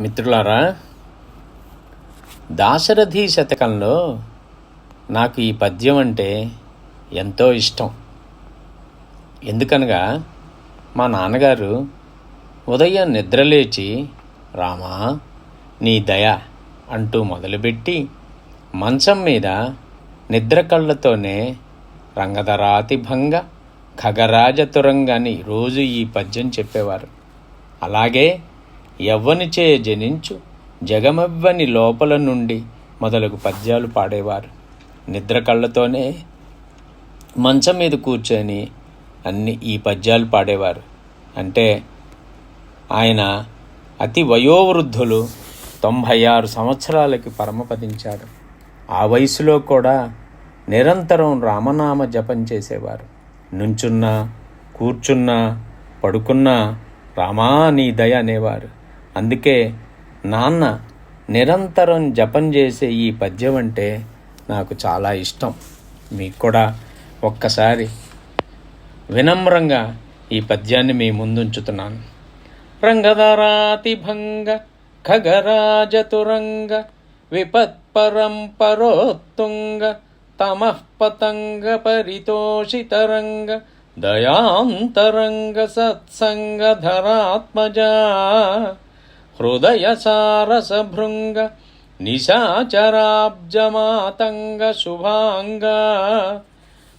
మిత్రులారా దాశరథి శతకంలో నాకు ఈ పద్యం అంటే ఎంతో ఇష్టం. ఎందుకనగా మా నాన్నగారు ఉదయం నిద్రలేచి రామా నీ దయ అంటూ మొదలుపెట్టి మంచం మీద నిద్ర కళ్ళతోనే రంగధరాతి భంగ ఖగరాజ తురంగాని రోజు ఈ పద్యం చెప్పేవారు. అలాగే ఎవ్వనిచే జనించు జగమెవ్వని లోపల నుండి మొదలగు పద్యాలు పాడేవారు. నిద్ర కళ్ళతోనే మంచం మీద కూర్చొని అన్ని ఈ పద్యాలు పాడేవారు. అంటే ఆయన అతి వయోవృద్ధులు తొంభై ఆరు సంవత్సరాలకి పరమపదించారు. ఆ వయసులో కూడా నిరంతరం రామనామ జపం చేసేవారు. నుంచున్నా కూర్చున్నా పడుకున్నా రామా నీ దయ అనేవారు. అందుకే నాన్న నిరంతరం జపం చేసే ఈ పద్యం అంటే నాకు చాలా ఇష్టం. మీకు కూడా ఒక్కసారి వినమ్రంగా ఈ పద్యాన్ని మీ ముందుంచుతున్నాను. రంగధరాతిభంగ ఖగరాజతురంగ విపత్పరంపరోత్తుంగ తమఃపతంగ పరితోషితరంగ దయాంతరంగ సత్సంగ హృదయ సారసభృంగ నిశాచరాబ్జమాతంగ శుభాంగ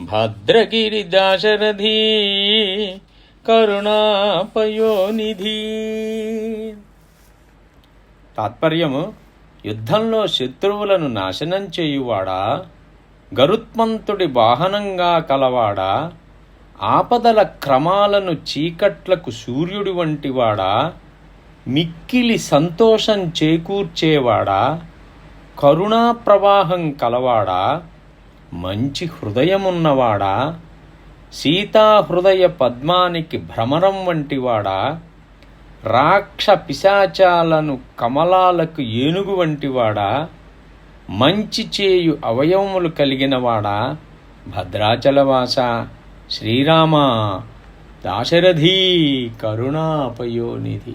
భద్రగిరి దాశరథీ కరుణాపయోనిధి తాత్పర్యము యుద్ధంలో శత్రువులను నాశనం చేయువాడా? గరుత్మంతుడి వాహనంగా కలవాడా? ఆపదల క్రమాలను చీకట్లకు సూర్యుడి వంటివాడా? మిక్కిలి సంతోషం చేకూర్చేవాడా కరుణా ప్రవాహం కలవాడా మంచి హృదయమున్నవాడా సీతా హృదయ పద్మానికి భ్రమరం వంటివాడా రాక్ష పిశాచాలను కమలాలకు ఏనుగు వంటివాడా మంచి చేయు అవయవములు కలిగినవాడా భద్రాచలవాస శ్రీరామ దాశరథీ కరుణాపయోనిధి.